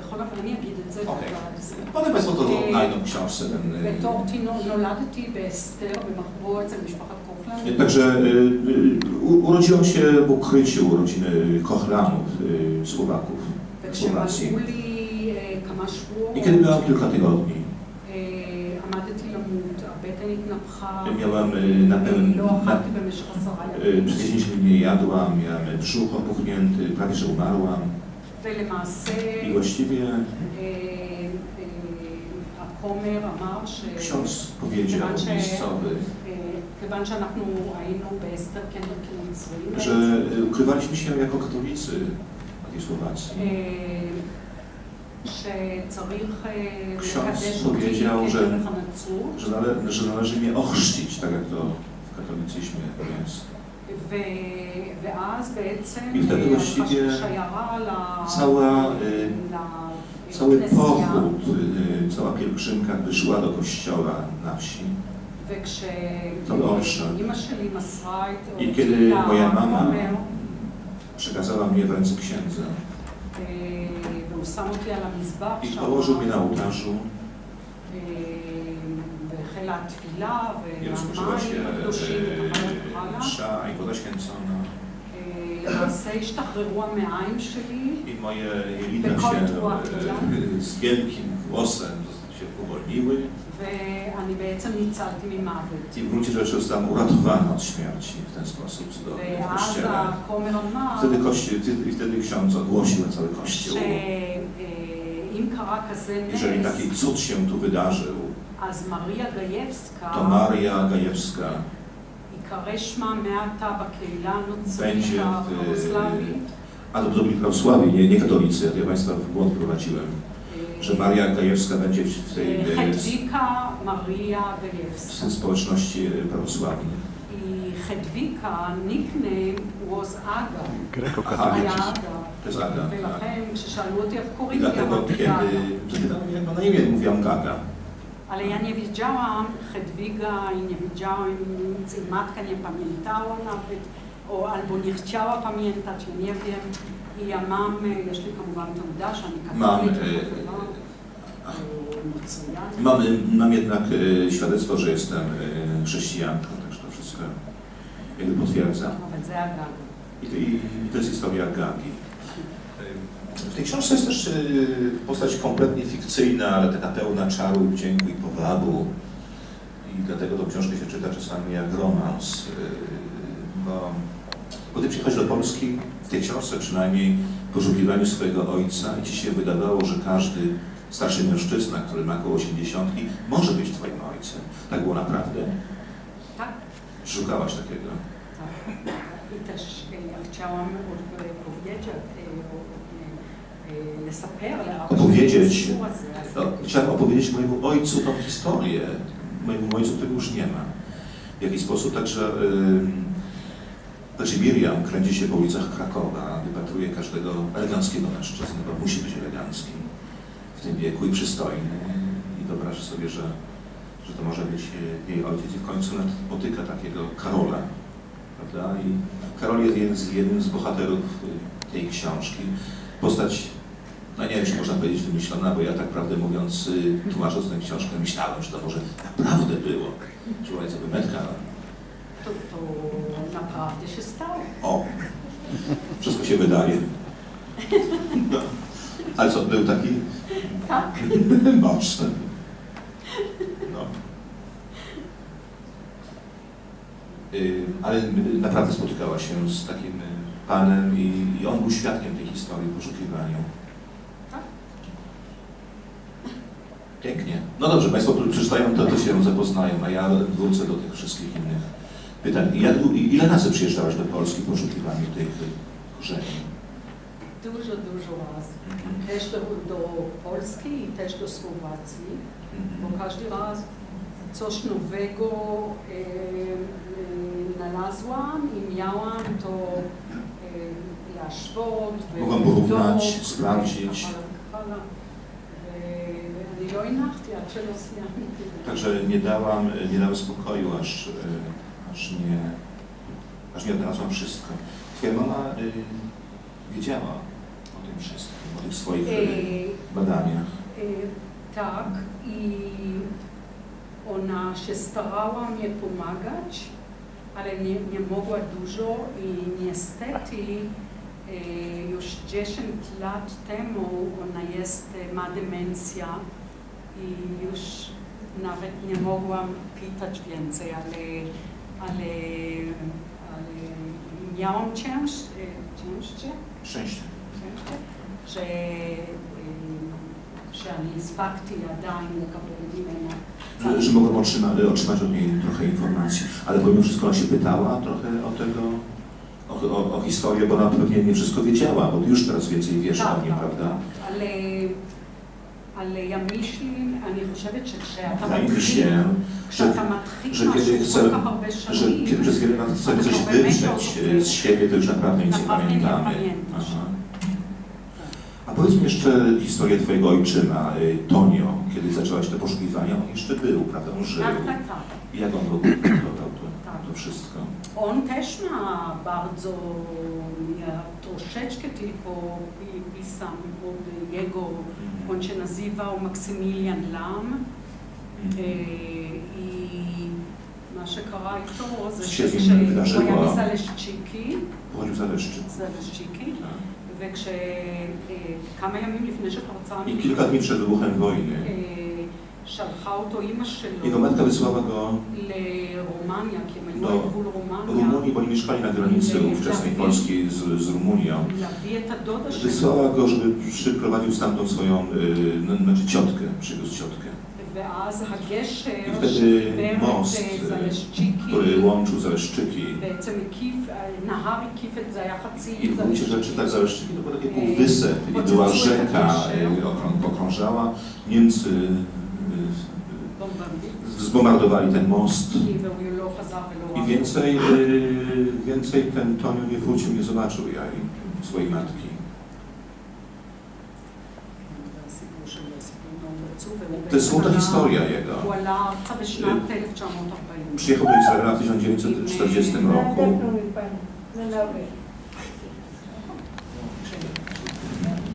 בכל אופן, אני אגיד את זה. אוקיי. ואז- Potem Państwo to odnajdą w książce ten... y, בתור תינוק נולדתי באסתר במחבוא אצל משפחת קופלנד. Także y, y, u- urodziłem się w ukryciu rodziny Kochlanów, y, Słowaków, Słowacji. וכשמלאו לי אה, כמה שבועות, I kiedy miałem kilka tygodni, Miałam napełnione, przez 10 dni nie jadłam, miałam brzuch opuchnięty, prawie że umarłam. I właściwie ksiądz powiedział miejscowy, że y, ukrywaliśmy się jako katolicy na tej Słowacji. Ksiądz powiedział, że, że, nale, że należy mnie ochrzcić, tak jak to w katolicyzmie jest. I wtedy właściwie cała, e, cały pochód, e, cała pielgrzymka wyszła do kościoła na wsi. To owszem. I kiedy moja mama przekazała mnie w ręce księdza, הוא שם אותי על המזבח שם. התפרושו מן משהו. אה, והחלה התפילה, והמים קדושים וכך הלאה. אה, למעשה השתחררו המעיים שלי. בכל תרועה גדולה. Wykątła się e, z wielkim głosem się uwolniły ואני בעצם ניצלתי ממוות. i w gruncie rzeczy zostałam uratowana od śmierci w ten sposób cudowny w ואז kościele. הכומר אמר Wtedy, kościół, wtedy, wtedy ksiądz ogłosił na cały kościół, שאם קרה כזה jeżeli נס, taki cud się tu wydarzył, אז מריה גייבסקה to Maria Gajewska ייקרא שמה מעתה בקהילה הנוצרית będzie w, הפרוסלבית. a to byli prawosławi, nie, nie katolicy, ja Państwa w błąd prowadziłem, że Maria Gajewska będzie w w tej, e, חדוויקה מריה w גייבסקה. tej społeczności e, prawosławnej. היא חדוויקה, nickname was אגה. גרקו-קתולית. היה אגה. To jest Aga. tak. ולכן כששאלו אותי איך I קוראים לי, dlatego, אמרתי kiedy גגה. zapytano mnie, jak ma na imię, mówiłam Gaga. Ale ja nie wiedziałam, Hedwiga i nie wiedziałam nic i matka nie pamiętała nawet, o, albo nie chciała pamiętać, ja nie wiem. I ja mam, יש לי כמובן תעודה שאני Mam, קתולית, e, אה, מצוין. Mamy, mam jednak e, świadectwo, że jestem y, chrześcijanką, także to wszystko jakby potwierdza. I, I, i to jest historia Gangi. W tej książce jest też e, postać kompletnie fikcyjna, ale taka pełna czaru, wdzięku i powabu. I dlatego tą książkę się czyta czasami jak romans. Y, bo, bo gdy przychodzi do Polski, w tej książce przynajmniej, poszukiwaniu swojego ojca i ci się wydawało, że każdy starszy mężczyzna, który ma około 80, może być twoim ojcem. Tak było naprawdę? Tak. Szukałaś takiego? Tak. I też ja chciałam powiedzieć, e, e, e, opowiedzieć, no, chciałem opowiedzieć mojemu ojcu tą historię, mojemu ojcu, tego już nie ma. W jakiś sposób także, także Miriam kręci się po ulicach Krakowa, wypatruje każdego eleganckiego mężczyzny, bo musi być elegancki w tym wieku i przystojny. I wyobraża sobie, że, że to może być e, jej ojciec i w końcu spotyka takiego Karola, prawda? I Karol jest jeden z, jednym z bohaterów y, tej książki. Postać no nie wiem, czy można powiedzieć wymyślona, bo ja tak prawdę mówiąc, y, tłumacząc tę książkę, myślałem, że to może naprawdę było. Że była sobie metka. to, to naprawdę się stało. O, wszystko się wydaje. No. Ale co, był taki? Tak. Boże. No. Ale naprawdę spotykała się z takim panem i, i on był świadkiem tej historii w poszukiwaniu. Tak. Pięknie. No dobrze, Państwo przeczytają to, to się zapoznają, a ja wrócę do tych wszystkich innych pytań. I Jak, i- ile razy przyjeżdżałaś do Polski w poszukiwaniu tych korzeni? Dużo, dużo razy. Też do, do Polski i też do Słowacji, bo Mhm. każdy raz coś nowego e, e, znalazłam i miałam to e, להשוות Mogłam porównać, sprawdzić. וכך הלאה. ואני לא הנחתי עד שלא סיימתי. Także nie dałam, nie dałem spokoju, aż, e, aż nie, aż nie odnalazłam wszystko. Twoja mama y, wiedziała o tym wszystkim, o tych swoich y, E, badaniach. e, tak, i ona się starała mnie pomagać, ale nie, nie mogła dużo i niestety e, już 10 lat temu ona jest, e, ma demencja i już nawet nie mogłam pytać więcej, ale, ale, ale ja mam cięż, y, cięższe szczęście, że, y, że z Bhakti ja dałem na Że mogłem otrzymać, y, otrzymać od niej trochę informacji, ale pomimo wszystko ona się pytała trochę o tego, o, o, o, historię, bo ona pewnie nie wszystko wiedziała, bo już teraz więcej wiesz tak, o niej, tak, prawda? Ale, ale ja myślę, a nie że jak się że, kiedy chcę, że kiedy przez wiele chcę coś wydrzeć e, z siebie, to już naprawdę nic nie pamiętamy. Aha. A powiedz mi jeszcze historię twojego ojczyma, e, Tonio, kiedy zaczęłaś te poszukiwania, on jeszcze był, prawda? On żył. Tak, tak. tak. Jak on w ogóle wyglądał to, tak. to wszystko? On też ma bardzo, ja troszeczkę tylko pisam od jego, mhm. on się nazywał Maksymilian Lam, e, i מה שקרה איתו זה się z nim שכשהוא wydarzyło? היה מזלשצ'יקי, Pochodził z Zaleszczy. זלשצ'יקי, Tak. וכשכמה ימים לפני שפרצה I kilka dni przed wybuchem wojny אה, שלחה אותו אימא שלו jego matka wysłała go לרומניה, כי הם היו do על גבול רומניה, Rumunii, bo oni mieszkali na granicy ówczesnej Polski z, z Rumunią. להביא את הדודה שלו. Wysłała go, żeby przyprowadził stamtąd swoją, y, no, znaczy ciotkę, przywiózł ciotkę, ואז הגשר I wtedy שחיבר most, את y, זלשצ'יקי, który łączył Zaleszczyki. בעצם הקיף, נהר הקיף את זה, היה חצי I w gruncie rzeczy tak Zaleszczyki to było takie półwysep i Bo była to całe rzeka, takie y, okrą- pokrążała. Niemcy בומברדית, y, zbombardowali ten most והוא לא חזר ולא ראה i więcej, y, więcej ten Tonio nie wrócił, nie zobaczył jaj swojej matki. To jest smutna historia jego. Y, przyjechał do Izraela w 1940 roku.